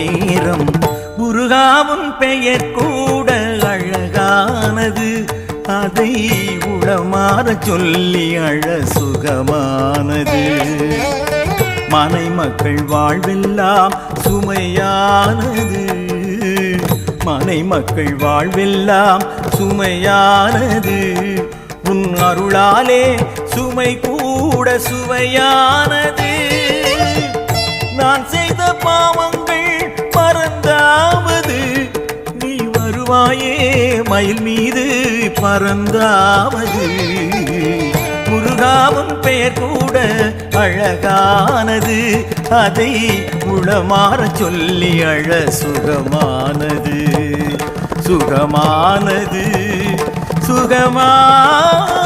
நேரம். முருகாவும் பெயர் கூட அழகானது. அதை உளமாற சொல்லி அழ சுகமானது. மனை மக்கள் வாழ்வெல்லாம் சுமையானது. மனை மக்கள் வாழ்வெல்லாம் சுமையானது. உன் அருளாலே சுமை கூட சுவையானது. நான் செய்த பாவங்கள் வருவாயே மயில் மீது பறந்தாவது முருகாவும் பெயர் கூட அழகானது. அதை உளமாற சொல்லி அழ சுகமானது. சுகமானது சுகமான